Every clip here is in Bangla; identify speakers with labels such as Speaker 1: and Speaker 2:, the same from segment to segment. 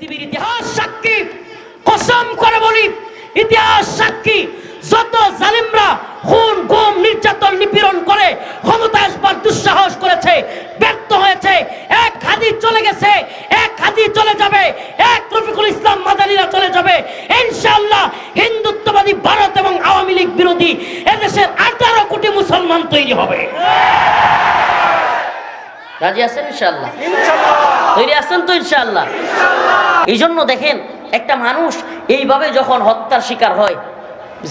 Speaker 1: পৃথিবীর ইতিহাস সাক্ষী, কসম করে বলি, ইতিহাস সাক্ষী, যত জালিমরা খুন গুম, নির্যাতন, নিপীড়ন করে, ক্ষমতা আসবার দুঃসাহস করেছে, ব্যর্থ হয়েছে, এক হাদি চলে গেছে, এক হাদি চলে যাবে, এক রফিকুল ইসলাম মাদানীরা চলে যাবে। ইনশাআল্লাহ হিন্দুত্ববাদী ভারত এবং আওয়ামী লীগ বিরোধী এদেশের আঠারো কোটি মুসলমান তৈরি হবে। রাজি আছেন ইনশাল্লাহ তৈরি আছেন তো ইনশাল্লাহ এই জন্য দেখেন একটা মানুষ এইভাবে যখন হত্যার শিকার হয়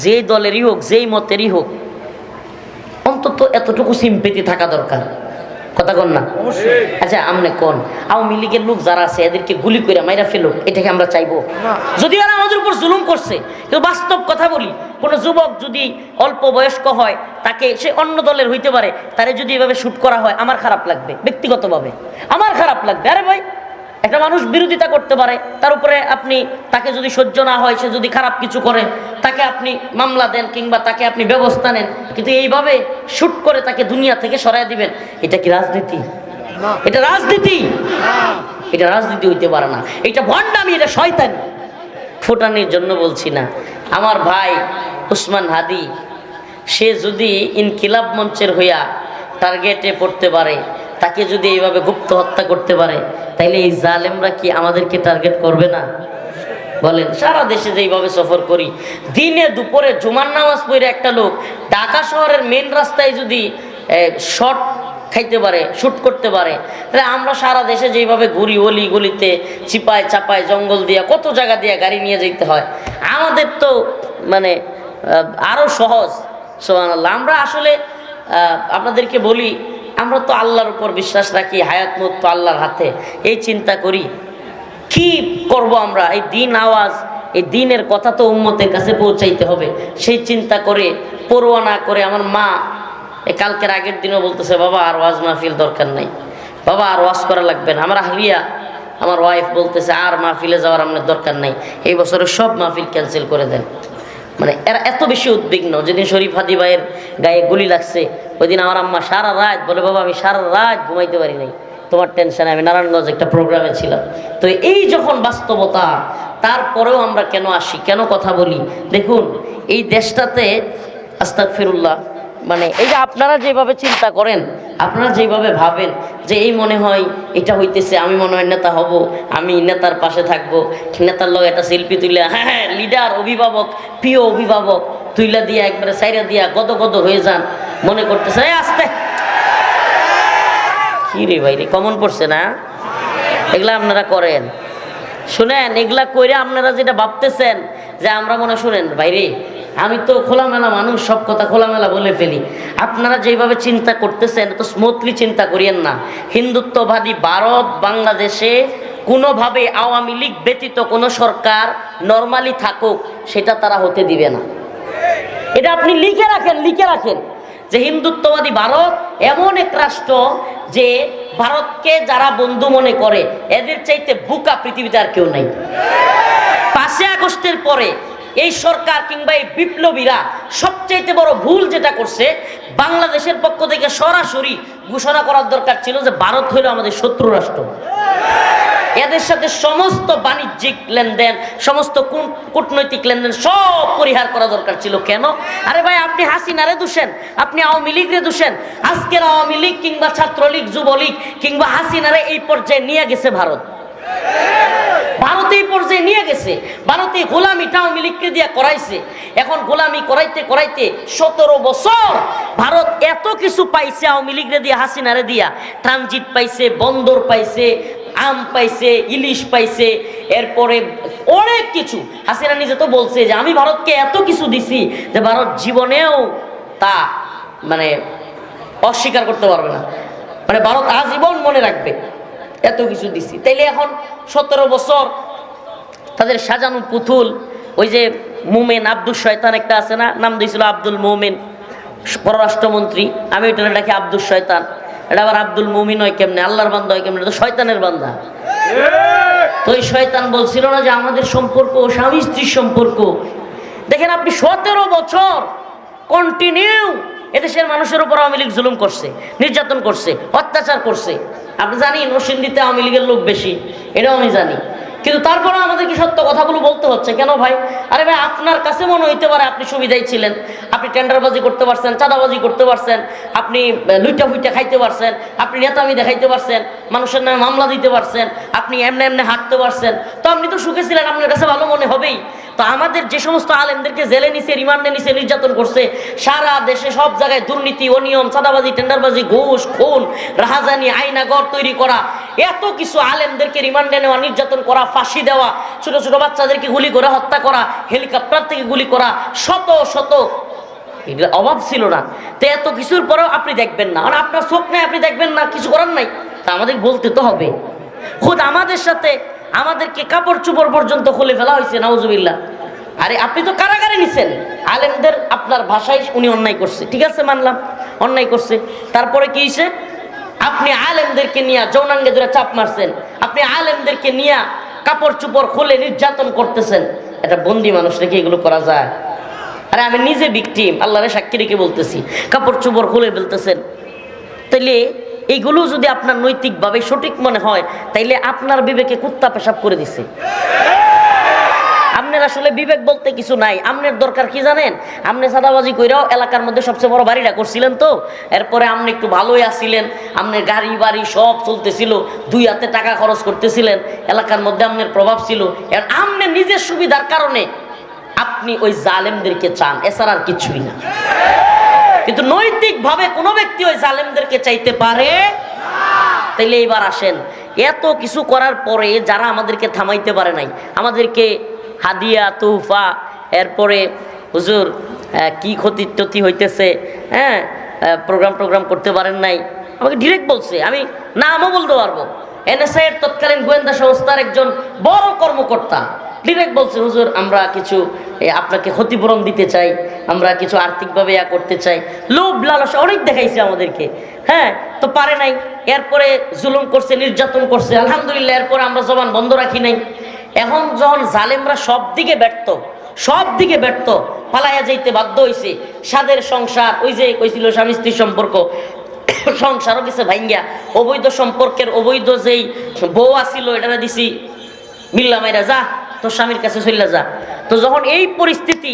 Speaker 1: যেই দলেরই হোক যেই মতেরই হোক অন্তত এতটুকু সিম্পেতি থাকা দরকার। কথা কন না? আচ্ছা আমনে কোন। আওয়ামী লীগের লোক যারা আছে এদেরকে গুলি করে মাইরা ফেলুক এটাকে আমরা চাইব। যদি ওরা আমাদের উপর জুলুম করছে কিন্তু বাস্তব কথা বলি কোনো যুবক যদি অল্প বয়স্ক হয় তাকে সে অন্য দলের হইতে পারে তারে যদি এভাবে শ্যুট করা হয় আমার খারাপ লাগবে ব্যক্তিগতভাবে। আমার খারাপ লাগবে। আরে ভাই একটা মানুষ বিরোধিতা করতে পারে তার উপরে আপনি তাকে যদি সহ্য না হয় সে যদি খারাপ কিছু করে তাকে আপনি মামলা দেন কিংবা তাকে আপনি ব্যবস্থা নেন কিন্তু এইভাবে শুট করে তাকে দুনিয়া থেকে সরাই দিবেন এটা কি রাজনীতি? এটা রাজনীতি? এটা রাজনীতি হইতে পারে না। এটা ভণ্ডামি এটা শয়তানি। ফোটানির জন্য বলছি না। আমার ভাই উসমান হাদি সে যদি ইনকিলাব মঞ্চের হইয়া টার্গেটে পড়তে পারে তাকে যদি এইভাবে গুপ্ত হত্যা করতে পারে, তাইলে এই জালেমরা কি আমাদেরকে টার্গেট করবে না? বলেন, সারা দেশে যেইভাবে সফর করি, দিনে দুপুরে জুমার নামাজ পড়ে একটা লোক ঢাকা শহরের মেন রাস্তায় যদি শর্ট খাইতে পারে শ্যুট করতে পারে, তাহলে আমরা সারা দেশে যেইভাবে ঘুরি, অলি গলিতে চিপায় চাপায়, জঙ্গল দিয়া, কত জায়গা দিয়া গাড়ি নিয়ে যেতে হয়। আমাদের তো মানে আরও সহজ। সোহান আমরা আসলে আপনাদেরকে বলি আমরা তো আল্লাহর উপর বিশ্বাস রাখি, হায়াত মুত তো আল্লাহর হাতে। এই চিন্তা করি, কি করব আমরা? এই দিন আওয়াজ, এই দিনের কথা তো উম্মতের কাছে পৌঁছাইতে হবে। সেই চিন্তা করে পড়ুয়া না করে আমার মা এই কালকের আগের দিনও বলতেছে, বাবা, আর ওয়াজ মাহফিল দরকার নাই। বাবা, আর ওয়াজ করা লাগবে না। আমার হালিয়া আমার ওয়াইফ বলতেছে, আর মাহফিলে যাওয়ার আপনার দরকার নাই। এই বছরে সব মাহফিল ক্যান্সেল করে দেন। মানে এরা এত বেশি উদ্বিগ্ন। যেদিন শরীফ হাদি ভাইয়ের গায়ে গুলি লাগছে ওই দিন আমার আম্মা সারা রাত বলে, বাবা, আমি সারা রাত ঘুমাইতে পারি নাই। তোমার টেনশনে আমি নারায়ণগঞ্জ একটা প্রোগ্রামে ছিলাম। তো এই যখন বাস্তবতা, তারপরেও আমরা কেন আসি, কেন কথা বলি? দেখুন, এই দেশটাতে আস্তাক ফিরুল্লাহ মানে এই যে আপনারা যেভাবে চিন্তা করেন, আপনারা যেভাবে ভাবেন যে এই মনে হয় এটা হইতেছে, আমি মনে হয় নেতা হব, আমি নেতার পাশে থাকব, নেতার লোক একটা শিল্পী তুলে হ্যাঁ হ্যাঁ লিডার অভিভাবক, প্রিয় অভিভাবক তুইলা দিয়া একবারে সাইরা দিয়া গদ গদ হয়ে যান, মনে করতেছে, এই, আসতে। কি রে ভাই রে কমন পড়ছে না? এগুলা আপনারা করেন। শুনেন, এগুলা কইরে আপনারা যেটা ভাবতেছেন, যে আমরা মনে শুনেন ভাইরে আমি তো খোলামেলা মানুষ, সব কথা খোলামেলা বলে ফেলি। আপনারা যেভাবে চিন্তা করতেছেন তো স্মুথলি চিন্তা করিয়েন না। হিন্দুত্ববাদী ভারত, বাংলাদেশে কোনোভাবে আওয়ামী লীগ ব্যতীত কোনো সরকার নর্মালি থাকুক, সেটা তারা হতে দিবে না। এটা আপনি লিখে রাখেন লিখে রাখেন। যে হিন্দুত্ববাদী ভারত এমন এক রাষ্ট্র যে ভারতকে যারা বন্ধু মনে করে, এদের চাইতে বুকা পৃথিবীতে আর কেউ নাই। পাঁচই আগস্টের পরে এই সরকার কিংবা এই বিপ্লবীরা সবচাইতে বড় ভুল যেটা করছে, বাংলাদেশের পক্ষ থেকে সরাসরি ঘোষণা করার দরকার ছিল যে ভারত হইল আমাদের শত্রু রাষ্ট্র। এদের সাথে সমস্ত বাণিজ্যিক লেনদেন, সমস্ত কূট- কূটনৈতিক লেনদেন সব পরিহার করা দরকার ছিল। কেন? আরে ভাই, আপনি হাসিনারে দোষেন, আপনি আওয়ামী লীগরে দোষেন, আজকের আওয়ামী লীগ কিংবা ছাত্রলীগ, যুবলীগ কিংবা হাসিনারে এই পর্যায়ে নিয়ে গেছে ভারত। ভারতে এই পর্যায়ে নিয়ে গেছে। ভারতে গোলামিটা আওয়ামী লীগকে দিয়া করাইছে। এখন গোলামি করাইতে করাইতে সতেরো বছর ভারত এত কিছু পাইছে, আওয়ামী লীগরে দিয়া, হাসিনারে দিয়া। ট্রানজিট পাইছে, বন্দর পাইছে, আম পাইছে, ইলিশ পাইছে, এরপরে অনেক কিছু। হাসিনা নিজে তো বলছে যে, আমি ভারতকে এত কিছু দিছি যে ভারত জীবনেও তা মানে অস্বীকার করতে পারবে না। মানে ভারত আজীবন মনে রাখবে। এত কিছু দিছি। তাইলে এখন সতেরো বছর তাদের সাজানো পুতুল, ওই যে মোমেন আব্দুল শয়তান একটা আছে না, নাম দিয়েছিল আব্দুল মোমেন, পররাষ্ট্রমন্ত্রী। আমি ওইটা ডাকি আব্দুল শয়তান। এটা আবার আব্দুল মুমিন হয় কেমনে, আল্লাহর বান্দা হয় কেমনে তো শয়তানের বান্ধা তো ওই শয়তান বলছিল না যে আমাদের সম্পর্ক স্বামী স্ত্রীর সম্পর্ক। দেখেন আপনি সতেরো বছর কন্টিনিউ এদেশের মানুষের উপর আওয়ামী লীগ জুলুম করছে, নির্যাতন করছে, অত্যাচার করছে। আপনি জানি নরসিংদীতে আওয়ামী লীগের লোক বেশি, এটাও আমি জানি। কিন্তু তারপরে আমাদেরকে সত্য কথাগুলো বলতে হচ্ছে? কেন ভাই? আরে ভাই, আপনার কাছে মনে হইতে পারে আপনি সুবিধাই ছিলেন। আপনি টেন্ডারবাজি করতে পারছেন, চাঁদাবাজি করতে পারছেন, আপনি লুইটা ফুইটা খাইতে পারছেন, আপনি নেতামি দেখাইতে পারছেন, মানুষের নামে মামলা দিতে পারছেন, আপনি এমনি এমনি হাঁটতে পারছেন। তো আপনি তো সুখে ছিলেন, আপনার কাছে ভালো মনে হবেই। তো আমাদের যে সমস্ত আলেমদেরকে জেলে নিছে, রিমান্ডে নিছে, নির্যাতন করছে, সারা দেশে সব জায়গায় দুর্নীতি, অনিয়ম, চাঁদাবাজি, টেন্ডারবাজি, ঘুষ, খুন, রাহাজানি, আইনাগর তৈরি করা, এত কিছু আলেমদেরকে রিমান্ডে নেওয়া, নির্যাতন করা, ফাঁসি দেওয়া, ছোট ছোট বাচ্চাদেরকে গুলি করে হত্যা করা, হেলিকপ্টার থেকে গুলি করা, শত শত অভাব ছিল না। তো এত কিছুর পরেও আপনি দেখবেন না। আর আপনার চোখ নেই, আপনি দেখবেন না, কিছু করার নাই। তা আমাদের বলতে তো হবে। খুদ আমাদের সাথে আমাদেরকে কাপড় চোপড় পর্যন্ত খুলে ফেলা হয়েছে, নাউজুবিল্লাহ। আরে, আপনি তো কারাগারে নিছেন। আলেমদের আপনার ভাষায় উনি অন্যায় করছে। ঠিক আছে, মানলাম। অন্যায় করছে। তারপরে কি হয়েছে আপনি আলেমদেরকে নিয়ে যৌনাঙ্গে ধরে চাপ মারছেন। আপনি আলেমদেরকে নিয়ে কাপড় চোপড় খুলে নির্যাতন করতেছেন। এটা বন্দি মানুষ রেখে এগুলো করা যায়। আরে, আমি নিজে বিকটিম আল্লাহরে সাক্ষী রেখে বলতেছি। কাপড় চোপড় খুলে ফেলতেছেন। তাইলে এইগুলো যদি আপনার নৈতিকভাবে সঠিক মনে হয়, তাইলে আপনার বিবেকে কুত্তা পেশাব করে দিছে। আপনার আসলে বিবেক বলতে কিছু নাই। আপনার দরকার কি জানেন? আপনি সাদাবাজি কইরাও এলাকার মধ্যে সবচেয়ে বড় বাড়িটা করছিলেন তো। এরপরে আপনি একটু ভালোই আসছিলেন আপনার গাড়ি বাড়ি সব চলতেছিল, দুই হাতে টাকা খরচ করতেছিলেন, এলাকার মধ্যে আপনার প্রভাব ছিল। আর আপনি নিজের সুবিধার কারণে আপনি ওই জালেমদেরকে চান, এছাড়া আর কিছুই না। কিন্তু নৈতিকভাবে কোনো ব্যক্তি ওই জালেমদেরকে চাইতে পারে তাইলে এইবার আসেন। এত কিছু করার পরে যারা আমাদেরকে থামাইতে পারে নাই, আমাদেরকে হাদিয়া তুফা এরপরে হুজুর কি ক্ষতি টতি হইতেছে হ্যাঁ প্রোগ্রাম টোগ্রাম করতে পারেন নাই, আমাকে ডিরেক্ট বলছে। আমি নামও বলতে পারব। এনএসআই এর তৎকালীন গোয়েন্দা সংস্থার একজন বড় কর্মকর্তা ডিরেক্ট বলছে, হুজুর, আমরা কিছু আপনাকে ক্ষতিপূরণ দিতে চাই। আমরা কিছু আর্থিকভাবে ইয়া করতে চাই। লোভ, লালসা অনেক দেখাইছে আমাদেরকে। হ্যাঁ তো পারে নাই। এরপরে জুলুম করছে, নির্যাতন করছে। আলহামদুলিল্লাহ, এরপরে আমরা জবান বন্ধ রাখি নাই। এখন যখন জালেমরা সব দিকে ব্যর্থ, সব দিকে ব্যর্থ, পালাইয়া যাইতে বাধ্য হইছে, সাদের সংসার, ওই যে কইছিল স্বামী স্ত্রীর সম্পর্ক, সংসারও গেছে ভাঙ্গিয়া অবৈধ সম্পর্কের অবৈধ যেই বউ আসিল এটা দিছি, মিল্লা মাইরা যা, তোর স্বামীর কাছে চলে যা। তো যখন এই পরিস্থিতি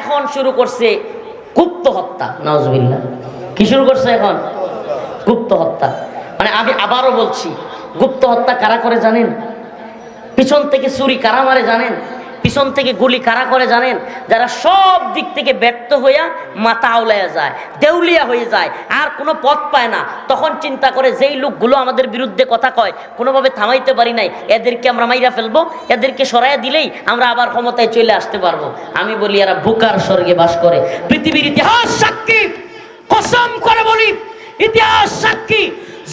Speaker 1: এখন শুরু করছে গুপ্ত হত্যা নজবিল্লা কি শুরু করছে এখন? গুপ্ত হত্যা। মানে আমি আবারও বলছি, গুপ্ত হত্যা কারা করে জানেন? পিছন থেকে চুরি কারা মারে জানেন? পিছন থেকে গুলি কারা করে জানেন? যারা সব দিক থেকে ব্যর্থ হইয়া মাথা আউলাইয়া যায়, দেউলিয়া হয়ে যায়, আর কোনো পথ পায় না। তখন চিন্তা করে যেই লোকগুলো আমাদের বিরুদ্ধে কথা কয়, কোনোভাবে থামাইতে পারি নাই, এদেরকে আমরা মাইরা ফেলব, এদেরকে সরাইয়া দিলেই আমরা আবার ক্ষমতায় চলে আসতে পারব। আমি বলি, এরা বুকার স্বর্গে বাস করে। পৃথিবীর ইতিহাস সাক্ষী, কসম করে বলি, ইতিহাস সাক্ষী,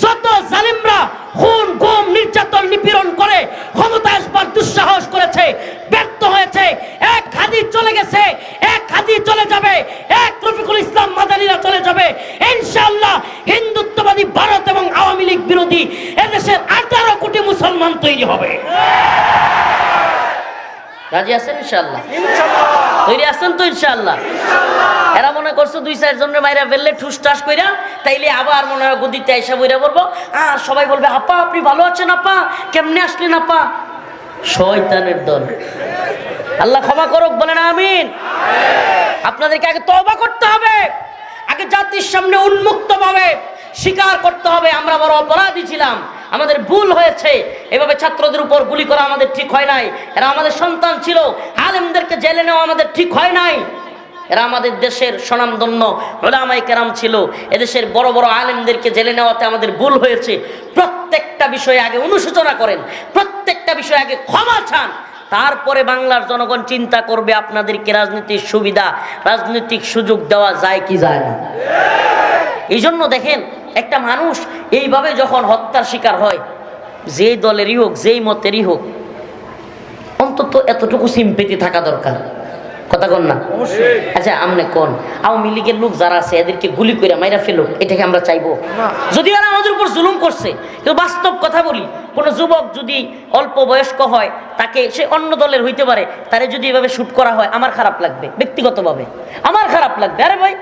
Speaker 1: যত জালিমরা খুন গুম, নির্যাতন, নিপীড়ন করে, ক্ষমতায় আসবার দুঃসাহস করেছে ব্যর্থ হয়েছে এক হাদি চলে গেছে এক হাদি চলে যাবে এক রফিকুল ইসলাম মাদানীরা চলে যাবে। ইনশাআল্লাহ হিন্দুত্ববাদী ভারত এবং আওয়ামী লীগ বিরোধী এদেশের আঠারো কোটি মুসলমান তৈরি হবে। রাজি আছেন ইনশাআল্লাহ? তৈরি আছেন তো ইনশাআল্লাহ? এরা মনে করছে দুই চার জনের মাইরা ফেললে ঠুস টাস কইরা তাইলে আবার মনে হয় গদিতে আইসা বইরা বলব আর সবাই বলবে আপা আপনি ভালো আছেন আপা? কেমনে আসলেন আপা? শয়তানের দল। আল্লাহ ক্ষমা করুক, বলেন আমিন। আপনাদেরকে আগে তওবা করতে হবে। আগে জাতির সামনে উন্মুক্ত ভাবে স্বীকার করতে হবে। আমরা বড় অপরাধী ছিলাম। আমাদের ভুল হয়েছে। এভাবে ছাত্রদের উপর গুলি করা আমাদের ঠিক হয় নাই। এরা আমাদের সন্তান ছিল। আলেমদেরকে জেলে নেওয়া আমাদের ঠিক হয় নাই। এরা আমাদের দেশের স্বনামধন্য ওলামাই কেরাম ছিল। এদেশের বড় বড় আলেমদেরকে জেলে নেওয়াতে আমাদের ভুল হয়েছে। প্রত্যেকটা বিষয়ে আগে অনুশোচনা করেন। প্রত্যেকটা বিষয়ে আগে ক্ষমা চান। তারপরে বাংলার জনগণ চিন্তা করবে আপনাদেরকে রাজনৈতিক সুবিধা, রাজনৈতিক সুযোগ দেওয়া যায় কি যায় না। এই জন্য দেখেন, একটা মানুষ এইভাবে যখন হত্যার শিকার হয় যেই দলেরই হোক, যেই মতেরই হোক, অন্তত এতটুকু সিম্পেতি থাকা দরকার। কথা কন না? আচ্ছা আমনে কোন। আওয়ামী লীগের লোক যারা আছে এদেরকে গুলি করে মাইরা ফেলুক এটাকে আমরা চাইব। যদি ওরা আমাদের উপর জুলুম করছে কিন্তু বাস্তব কথা বলি কোন যুবক যদি অল্প বয়স্ক হয় তাকে সে অন্য দলের হইতে পারে তারে যদি এভাবে শুট করা হয় আমার খারাপ লাগবে ব্যক্তিগতভাবে। আমার খারাপ লাগবে। আরে ভাই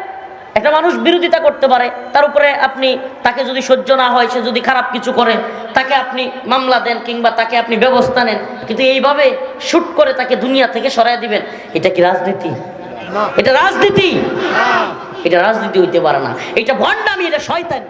Speaker 1: একটা মানুষ বিরোধিতা করতে পারে তার উপরে আপনি তাকে যদি সহ্য না হয় সে যদি খারাপ কিছু করে তাকে আপনি মামলা দেন কিংবা তাকে আপনি ব্যবস্থা নেন কিন্তু এইভাবে শুট করে তাকে দুনিয়া থেকে সরাই দিবেন এটা কি রাজনীতি? এটা রাজনীতি? এটা রাজনীতি হইতে পারে না। এটা ভণ্ডামি এটা শয়তানি।